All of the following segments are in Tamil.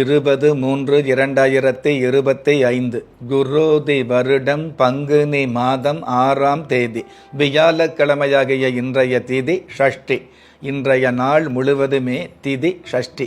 இருபது மூன்று இரண்டாயிரத்தி இருபத்தி ஐந்து. குரோதி வருடம் பங்குனி மாதம் ஆறாம் தேதி. வியாழக்கிழமையாகிய இன்றைய திதி ஷஷ்டி. இன்றைய நாள் முழுவதுமே திதி ஷஷ்டி.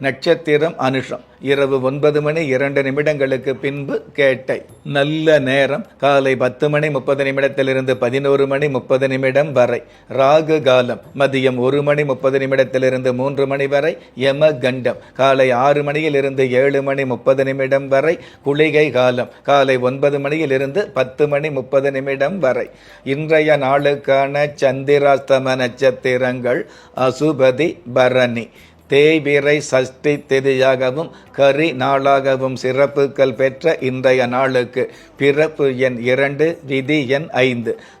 நட்சத்திரம் அனுஷம். இரவு ஒன்பது மணி இரண்டு நிமிடங்களுக்கு பின்பு கேட்டை. நல்ல நேரம். காலை பத்து மணி முப்பது நிமிடத்திலிருந்து பதினோரு மணி முப்பது நிமிடம் வரை. ராகு காலம். மதியம் ஒரு மணி முப்பது நிமிடத்திலிருந்து மூன்று மணி வரை. யம கண்டம். காலை ஆறு மணியிலிருந்து ஏழு மணி முப்பது நிமிடம் வரை. குளிகை காலம். காலை ஒன்பது மணியிலிருந்து பத்து மணி முப்பது நிமிடம் வரை. இன்றைய நாளுக்கான சந்திராஸ்தம நட்சத்திரங்கள் அசுபதி பரணி. தேய்பிறை சஷ்டி திதியாகவும் கரி நாளாகவும் சிறப்புகள் பெற்ற இன்றைய நாளுக்கு பிறப்பு எண் இரண்டு விதி எண் ஐந்து.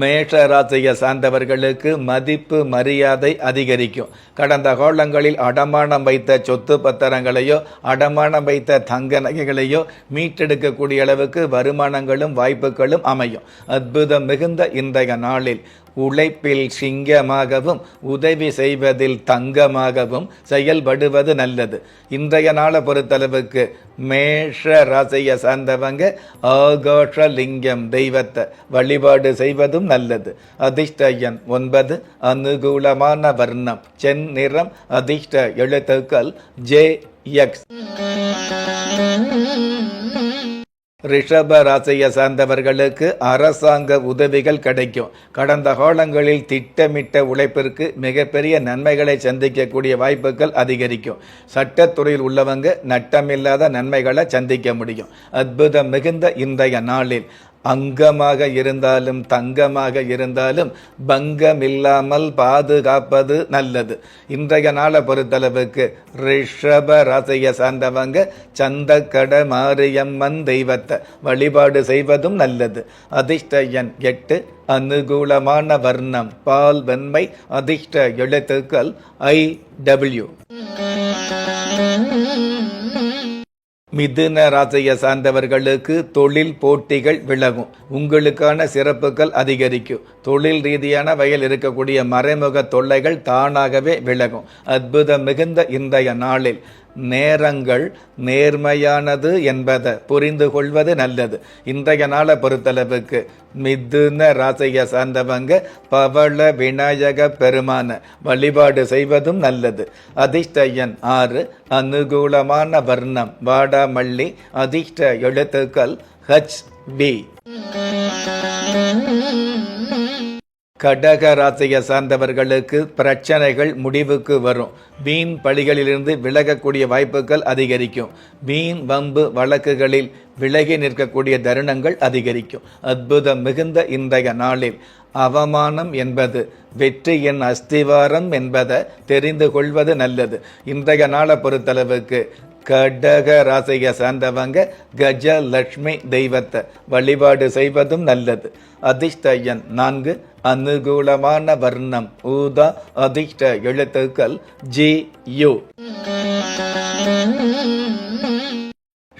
மேஷ ராசியை சார்ந்தவர்களுக்கு மதிப்பு மரியாதை அதிகரிக்கும். கடந்த காலங்களில் அடமானம் வைத்த சொத்து பத்திரங்களையோ அடமானம் வைத்த தங்க நகைகளையோ மீட்டெடுக்கக்கூடிய அளவுக்கு வருமானங்களும் வாய்ப்புகளும் அமையும். அற்புதம் மிகுந்த இன்றைய நாளில். உழைப்பில் சிங்கமாகவும் உதவி செய்வதில் தங்கமாகவும் செயல்படுவது நல்லது. இன்றைய நாளை பொறுத்தளவுக்கு மேஷ ராசியை சார்ந்தவங்க ஆகாஷ லிங்கம் தெய்வத்தை வழிபாடு செய்வதும் நல்லது. அதிர்ஷ்டயன் ஒன்பது அனுகூலமான வர்ணம் செந்நிறம் அதிர்ஷ்ட எழுத்துக்கள் ஜே எக்ஸ். ரிஷப ராசியை சார்ந்தவர்களுக்கு அரசாங்க உதவிகள் கிடைக்கும். கடந்த காலங்களில் திட்டமிட்ட உழைப்பிற்கு மிகப்பெரிய நன்மைகளை சந்திக்கக்கூடிய வாய்ப்புகள் அதிகரிக்கும். சட்டத்துறையில் உள்ளவங்க நட்டமில்லாத நன்மைகளை சந்திக்க முடியும். அற்புதம் மிகுந்த இன்றைய நாளில். அங்கமாக இருந்தாலும் தங்கமாக இருந்தாலும் பங்கமில்லாமல் பாதுகாப்பது நல்லது. இன்றைய நாளை பொறுத்தளவுக்கு ரிஷப ராசியை சார்ந்தவங்க சந்தக்கட மாரியம்மன் தெய்வத்தை வழிபாடு செய்வதும் நல்லது. அதிர்ஷ்ட எண் எட்டு அனுகூலமான வர்ணம் பால் வெண்மை அதிர்ஷ்ட எழுத்துக்கள் ஐ டபிள்யூ. மிதுன ராசியை சார்ந்தவர்களுக்கு தொழில் போட்டிகள் விலகும். உங்களுக்கான சிறப்புகள் அதிகரிக்கும். தொழில் ரீதியான வகையில் இருக்கக்கூடிய மறைமுக தொல்லைகள் தானாகவே விலகும். அற்புதம் மிகுந்த இன்றைய நாளில். நேரங்கள் நேர்மையானது என்பதை புரிந்து கொள்வது நல்லது. இன்றைய நாளை பொறுத்தளவுக்கு மிதுன ராசியை சார்ந்தவங்க பவள விநாயக பெருமான வழிபாடு செய்வதும் நல்லது. அதிர்ஷ்டயன் ஆறு அனுகூலமான வர்ணம் வாடாமல்லி அதிர்ஷ்ட எழுத்துக்கள் ஹச் பி கடக ராசியை சார்ந்தவர்களுக்கு பிரச்சனைகள் முடிவுக்கு வரும். வீண் பழிகளிலிருந்து விலகக்கூடிய வாய்ப்புகள் அதிகரிக்கும். வீண் வம்பு வழக்குகளில் விலகி நிற்கக்கூடிய தருணங்கள் அதிகரிக்கும். அற்புதம் மிகுந்த இன்றைய நாளில். அவமானம் என்பது வெற்றியின் அஸ்திவாரம் என்பதை தெரிந்து கொள்வது நல்லது. இன்றைய நாளை பொறுத்தளவுக்கு கடக ராசியை சார்ந்தவங்க கஜலட்சுமி தெய்வத்தை வழிபாடு செய்வதும் நல்லது. அதிர்ஷ்டயன் நான்கு அனுகூலமான வர்ணம். ஊதா அதிர்ஷ்ட எழுத்துக்கள் ஜி யு.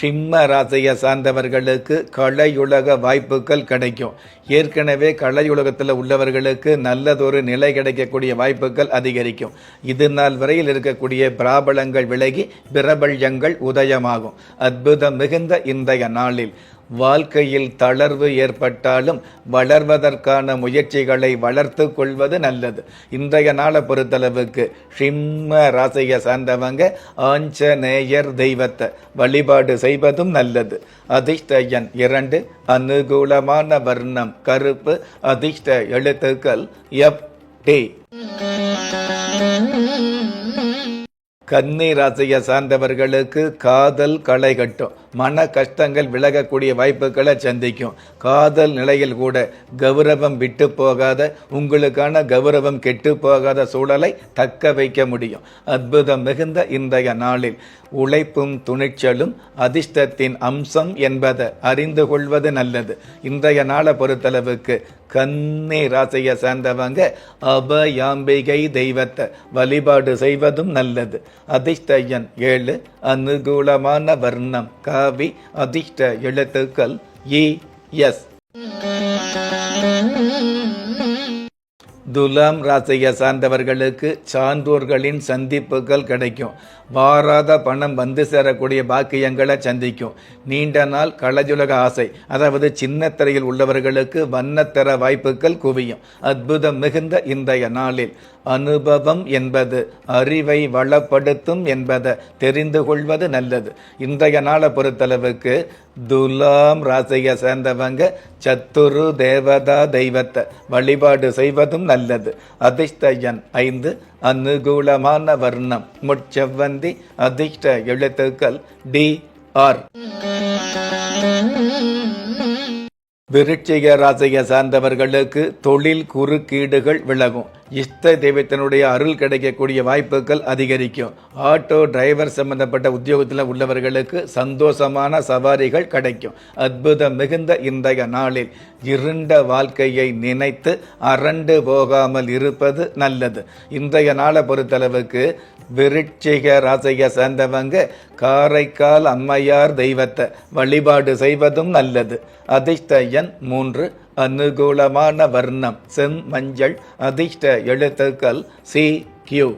சிம்ம ராசியை சார்ந்தவர்களுக்கு கலையுலக வாய்ப்புகள் கிடைக்கும். ஏற்கனவே கலையுலகத்தில் உள்ளவர்களுக்கு நல்லதொரு நிலை கிடைக்கக்கூடிய வாய்ப்புகள் அதிகரிக்கும். இது நாள் வரையில் இருக்கக்கூடிய பிராபலங்கள் விலகி பிரபல்யங்கள் உதயமாகும். அற்புதம் மிகுந்த இன்றைய நாளில். வாழ்க்கையில் தளர்வு ஏற்பட்டாலும் வளர்வதற்கான முயற்சிகளை வளர்த்து கொள்வது நல்லது. இன்றைய நாளை பொறுத்தளவுக்கு சிம்ம ராசியை சார்ந்தவங்க ஆஞ்சநேயர் தெய்வத்தை வழிபாடு செய்வதும் நல்லது. அதிர்ஷ்டயன் இரண்டு அனுகூலமான வர்ணம் கருப்பு அதிர்ஷ்ட எழுத்துக்கள் எப் டி கன்னி ராசியை சார்ந்தவர்களுக்கு காதல் களை கட்டும். மன கஷ்டங்கள் விலகக்கூடிய வாய்ப்புகளை சந்திக்கும். காதல் நிலையில் கூட கௌரவம் விட்டு போகாத உங்களுக்கான கௌரவம் கெட்டு போகாத சூழலை தக்க வைக்க முடியும். அற்புதம் மிகுந்த இன்றைய நாளில் உழைப்பும் துணிச்சலும் அதிர்ஷ்டத்தின் அம்சம் என்பதை அறிந்து கொள்வது நல்லது. இன்றைய நாளை பொறுத்தளவுக்கு கன்னி ராசியை சேர்ந்தவங்க அபயாம்பிகை தெய்வத்தை வழிபாடு செய்வதும் நல்லது. அதிர்ஷ்ட எண் ஏழு அனுகூலமான வர்ணம் காவி அதிர்ஷ்ட எழுத்துக்கள் இ எஸ். துலாம் ராசியை சார்ந்தவர்களுக்கு சான்றோர்களின் சந்திப்புகள் கிடைக்கும். வாராத பணம் வந்து சேரக்கூடிய பாக்கியங்களை சந்திக்கும். நீண்ட நாள் களஜுலக ஆசை அதாவது சின்ன திரையில் உள்ளவர்களுக்கு வண்ணத்தர வாய்ப்புகள் குவியும். அற்புதம் மிகுந்த இன்றைய நாளில். அனுபவம் என்பது அறிவை வளப்படுத்தும் என்பதை தெரிந்து கொள்வது நல்லது. இன்றைய நாளை பொறுத்தளவுக்கு துலாம் ராசியை சேர்ந்தவங்க சத்துரு தேவதா தெய்வத்தை வழிபாடு செய்வதும் நல்லது. அதிர்ஷ்ட எண் ஐந்து அனுகூலமான வர்ணம். முட்செவ்வந்தி அதிர்ஷ்ட எழுத்துக்கள் டி ஆர். விருட்சிக ராசியை சார்ந்தவர்களுக்கு தொழில் குறுக்கீடுகள் விலகும். இஷ்ட தெய்வத்தினுடைய அருள் கிடைக்கக்கூடிய வாய்ப்புகள் அதிகரிக்கும். ஆட்டோ டிரைவர் சம்பந்தப்பட்ட உத்தியோகத்தில் உள்ளவர்களுக்கு சந்தோஷமான சவாரிகள் கிடைக்கும். அற்புதம் மிகுந்த இன்றைய நாளில் இருண்ட வாழ்க்கையை நினைத்து அரண்டு போகாமல் இருப்பது நல்லது. இன்றைய நாளை பொறுத்தளவுக்கு விருட்சிக ராசியை சேர்ந்தவங்க காரைக்கால் அம்மையார் தெய்வத்தை வழிபாடு செய்வதும் நல்லது. அதிர்ஷ்ட எண் மூன்று அனுகூலமான வர்ணம். செம் மஞ்சள் அதிர்ஷ்ட எழுத்துக்கள் சி கியூ.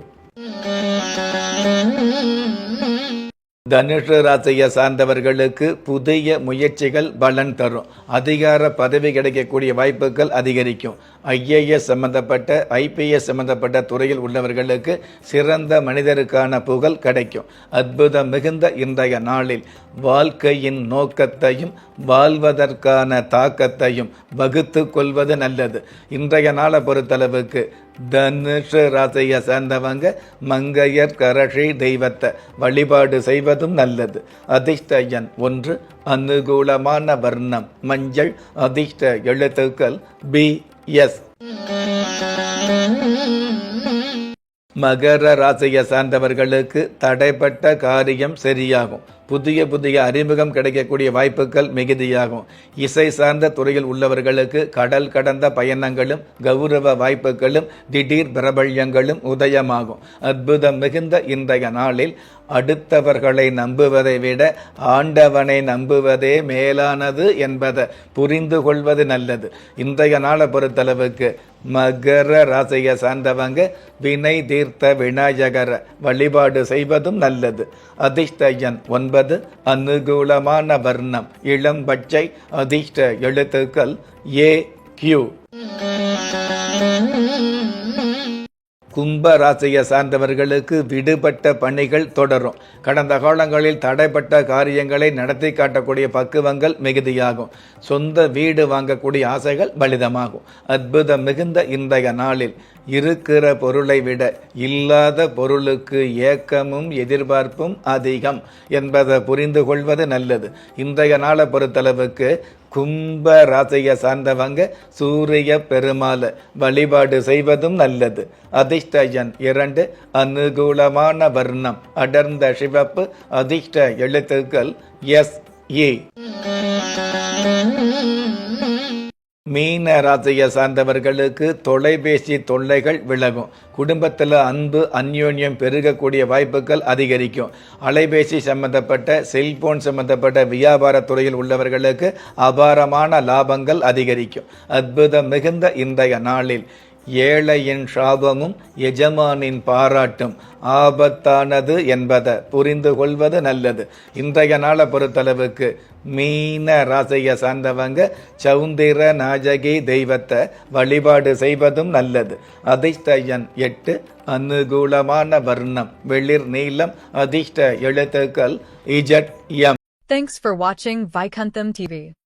தனுஷ ராசியை சார்ந்தவர்களுக்கு புதிய முயற்சிகள் பலன் தரும். அதிகார பதவி கிடைக்கக்கூடிய வாய்ப்புகள் அதிகரிக்கும். ஐஏஎஸ் சம்பந்தப்பட்ட ஐபிஎஸ் சம்பந்தப்பட்ட துறையில் உள்ளவர்களுக்கு சிறந்த மனிதருக்கான புகழ் கிடைக்கும். அற்புதம் மிகுந்த இன்றைய நாளில் வாழ்க்கையின் நோக்கத்தையும் வாழ்வதற்கான தாக்கத்தையும் வகுத்து கொள்வது நல்லது. இன்றைய நாளை பொறுத்தளவுக்கு தனுஷ ராசியை சேர்ந்தவங்க மங்கையர் கரஷி தெய்வத்தை வழிபாடு செய்வதும் நல்லது. அதிர்ஷ்ட எண் ஒன்று அனுகூலமான வர்ணம் மஞ்சள் அதிர்ஷ்ட எழுத்துக்கள் பி எஸ். மகர ராசியை சார்ந்தவர்களுக்கு தடைப்பட்ட காரியம் சரியாகும். புதிய புதிய அறிமுகம் கிடைக்கக்கூடிய வாய்ப்புகள் மிகுதியாகும். இசை சார்ந்த துறையில் உள்ளவர்களுக்கு கடல் கடந்த பயணங்களும் கௌரவ வாய்ப்புகளும் திடீர் பிரபல்யங்களும் உதயமாகும். அற்புதம் மிகுந்த இன்றைய நாளில் அடுத்தவர்களை நம்புவதை விட ஆண்டவனை நம்புவதே மேலானது என்பதை புரிந்து கொள்வது நல்லது. இன்றைய நாளை பொறுத்தளவுக்கு மகர ராசியை சார்ந்தவங்க வினை தீர்த்த விநாயகர வழிபாடு செய்வதும் நல்லது. அதிர்ஷ்டயன் ஒன்பது அனுகூலமான வர்ணம். இளம் பச்சை அதிர்ஷ்ட எழுத்துக்கள் ஏ கியூ. கும்ப ராசியை சார்ந்தவர்களுக்கு விடுபட்ட பணிகள் தொடரும். கடந்த காலங்களில் தடைப்பட்ட காரியங்களை நடத்தி காட்டக்கூடிய பக்குவங்கள் மிகுதியாகும். சொந்த வீடு வாங்கக்கூடிய ஆசைகள் பலிதமாகும். அற்புதம் மிகுந்த இன்றைய நாளில் இருக்கிற பொருளை விட இல்லாத பொருளுக்கு ஏக்கமும் எதிர்பார்ப்பும் அதிகம் என்பதை புரிந்து கொள்வது நல்லது. இன்றைய நாளை பொறுத்தளவுக்கு கும்ப ராசியை சார்ந்தவங்க சூரிய பெருமாளை வழிபாடு செய்வதும் நல்லது. அதிர்ஷ்டஜன் இரண்டு அனுகூலமான வர்ணம் அடர்ந்த சிவப்பு அதிர்ஷ்ட எழுத்துக்கள் எஸ் ஏ. மீன ராசியை சார்ந்தவர்களுக்கு தொலைபேசி தொல்லைகள் விலகும். குடும்பத்தில் அன்பு அந்யோன்யம் பெருகக்கூடிய வாய்ப்புகள் அதிகரிக்கும். அலைபேசி சம்பந்தப்பட்ட செல்போன் சம்பந்தப்பட்ட வியாபார துறையில் உள்ளவர்களுக்கு அபாரமான லாபங்கள் அதிகரிக்கும். அற்புதம் மிகுந்த இன்றைய நாளில். ஏழையின் சாபமும் எஜமானின் பாராட்டும். ஆபத்தானது என்பதை புரிந்து கொள்வது நல்லது. இன்றைய நாளை பொறுத்தளவுக்கு மீன ராசியை சார்ந்தவங்க சவுந்திர நாஜகி தெய்வத்தை வழிபாடு செய்வதும் நல்லது. அதிர்ஷ்ட எண் எட்டு அனுகூலமான வர்ணம் வெளிர் நீளம் அதிர்ஷ்ட எழுத்துக்கள் இஜட் எம். தேங்க்ஸ் ஃபார் வாட்சிங் வைகந்தம் டிவி